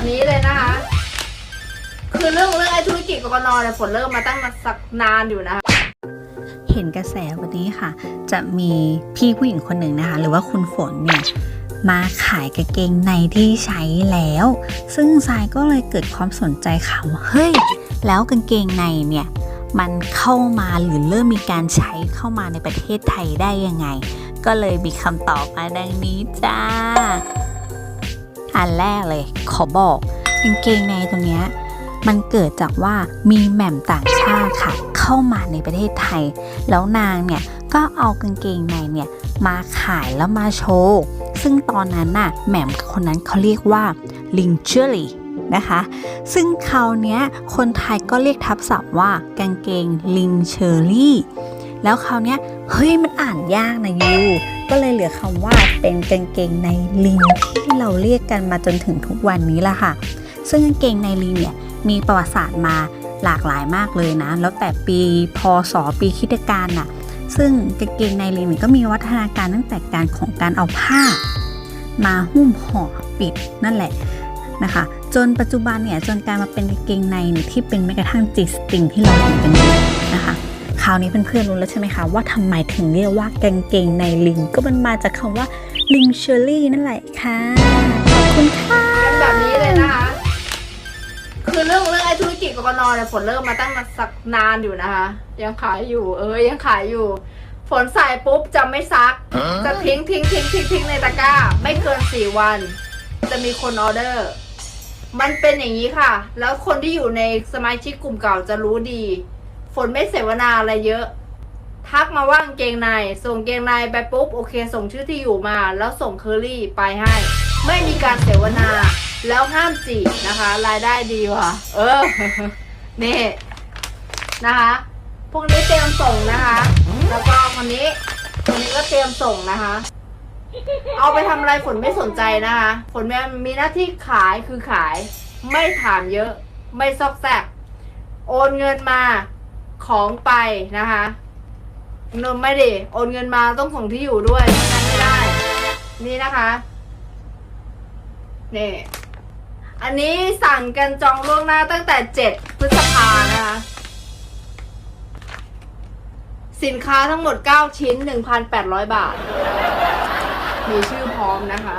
แบบนี้เลยนะคะ คือเรื่องเรื่องไอ้ธุรกิจกกนเนี่ยฝนเริ่มมาตั้งสักนานอยู่นะคะเห็นกระแสวันนี้ค่ะ จะมีพี่ผู้หญิงคนหนึ่งนะคะ หรือว่าคุณฝนเนี่ยมาขายกางเกงในที่ใช้แล้ว ซึ่งทรายก็เลยเกิดความสนใจค่ะว่าเฮ้ย แล้วกางเกงในเนี่ยมันเข้ามาหรือเริ่มมีการใช้เข้ามาในประเทศไทยได้ยังไง ก็เลยมีคำตอบมาดังนี้จ้า อันแรกเลย ขอบอกกางเกงในตัวเนี้ยมันเกิดจากว่ามีแหม่มต่างชาติค่ะ เข้ามาในประเทศไทย แล้วนางเนี่ยก็เอากางเกงในเนี่ยมาขายแล้วมาโชว์ ซึ่งตอนนั้นน่ะแหม่มคนนั้นเขาเรียกว่าลิงเชอรี่นะคะ ซึ่งคราวนี้คนไทยก็เรียกทับศัพท์ว่ากางเกงลิงเชอรี่ แล้วคราวเนี้ยเฮ้ยมันอ่านยากนะยูก็เลยเหลือคำว่าเป็นกางเกงในลิงที่เราเรียกกันมาจนถึงทุกวันนี้ละค่ะ ซึ่งกางเกงในลิงเนี่ยมีประวัติศาสตร์มาหลากหลายมากเลยนะ แล้วแต่ปีพศปีคิดการน่ะซึ่งกางเกงในลิงเนี่ยก็มีวัฒนาการตั้งแต่การของการเอาผ้า มาหุ้มห่อปิดนั่นแหละนะคะ จนปัจจุบันเนี่ยจนกลารมาเป็นกางเกงในที่เป็นแม้กระทั่งจีสติงที่เราเห็นกันอยู่นะคะ คราวนี้เพื่อนๆรู้แล้วใช่ไหมคะว่าทำไมถึงเรียกว่ากางเกงในลิง ก็มันมาจากคำว่าลิงเชอรี่นั่นแหละค่ะขอบคุณค่ะเป็นแบบนี้เลยนะคะคือเรื่องเรื่องไอ้ธุรกิจกกนเนี่ยฝนเริ่มมาตั้งสักนานอยู่นะคะ ยังขายอยู่ เออยังขายอยู่ ฝนใส่ปุ๊บจะไม่ซัก จะทิ้งทิ้งทิ้งทิ้งทิ้งในตะกร้า ไม่เกินสี่วัน จะมีคนออเดอร์ มันเป็นอย่างนี้ค่ะ แล้วคนที่อยู่ในสมาชิกกลุ่มเก่าจะรู้ดี ฝนไม่เสวนาอะไรเยอะ ทักมาว่างเกงใน ส่งเกงในไปปุ๊บโอเค ส่งชื่อที่อยู่มา แล้วส่งเคอรี่ไปให้ ไม่มีการเสวนา แล้วห้ามจีบนะคะ รายได้ดีว่ะ เออนี่นะคะ พวกนี้เตรียมส่งนะคะ แล้วก็คนนี้คนนี้ก็เตรียมส่งนะคะ เอาไปทำอะไรฝนไม่สนใจนะคะฝนมีหน้าที่ขายคือขาย ไม่ถามเยอะ ไม่ซอกแซกโอนเงินมา ของไปนะคะเงินไม่ดิโอนเงินมาต้องส่งที่อยู่ด้วยไม่งั้นไม่ได้ นี่นะคะนี่อันนี้สั่งกันจองล่วงหน้าตั้งแต่เจ็ดพฤษภานะคะ สินค้าทั้งหมด 9 ชิ้น 1,800 บาท มีชื่อพร้อมนะคะ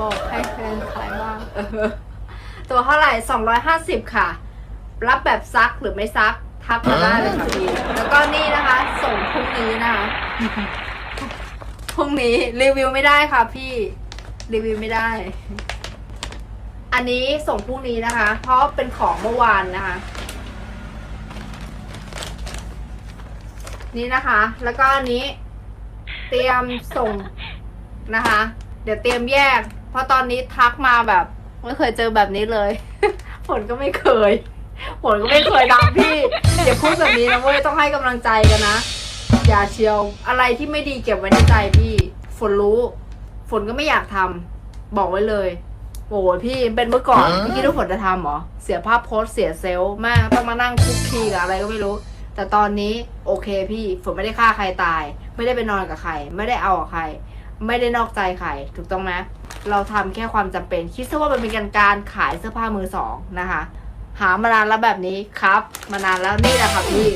บอกให้แฟนขายบ้างตัวเท่าไหร่ 250 ค่ะ รับแบบซักหรือไม่ซัก ทักมาได้เลยค่ะพี่ แล้วก็นี่นะคะ ส่งพรุ่งนี้นะคะพรุ่งนี้รีวิวไม่ได้ค่ะพี่ รีวิวไม่ได้ อันนี้ส่งพรุ่งนี้นะคะ เพราะเป็นของเมื่อวานนะคะ นี่นะคะ แล้วก็อันนี้ เตรียมส่งนะคะ เดี๋ยวเตรียมแยก เพราะตอนนี้ทักมาแบบ ไม่เคยเจอแบบนี้เลยฝนก็ไม่เคย ฝนก็ไม่เคยดังพี่อย่าพูดแบบนี้นะเว้ยต้องให้กำลังใจกันนะ อย่าเชียวอะไรที่ไม่ดีเก็บไว้ในใจพี่ ฝนรู้ ฝนก็ไม่อยากทำบอกไว้เลยโอ้โหพี่เป็นเมื่อก่อนพี่คิดว่าฝนจะทำเหรอเสียภาพโพสต์เสียเซลล์มากต้องมานั่งคุกคีกับอะไรก็ไม่รู้ แต่ตอนนี้โอเคพี่ฝนไม่ได้ฆ่าใครตาย ไม่ได้ไปนอนกับใคร ไม่ได้เอากับใคร ไม่ได้นอกใจใครถูกต้องไหมเราทำแค่ความจำเป็น คิดซะว่ามันเป็นการการขายเสื้อผ้ามือสองนะคะ หามานานแล้วแบบนี้ครับ มานานแล้วนี่แหละค่ะพี่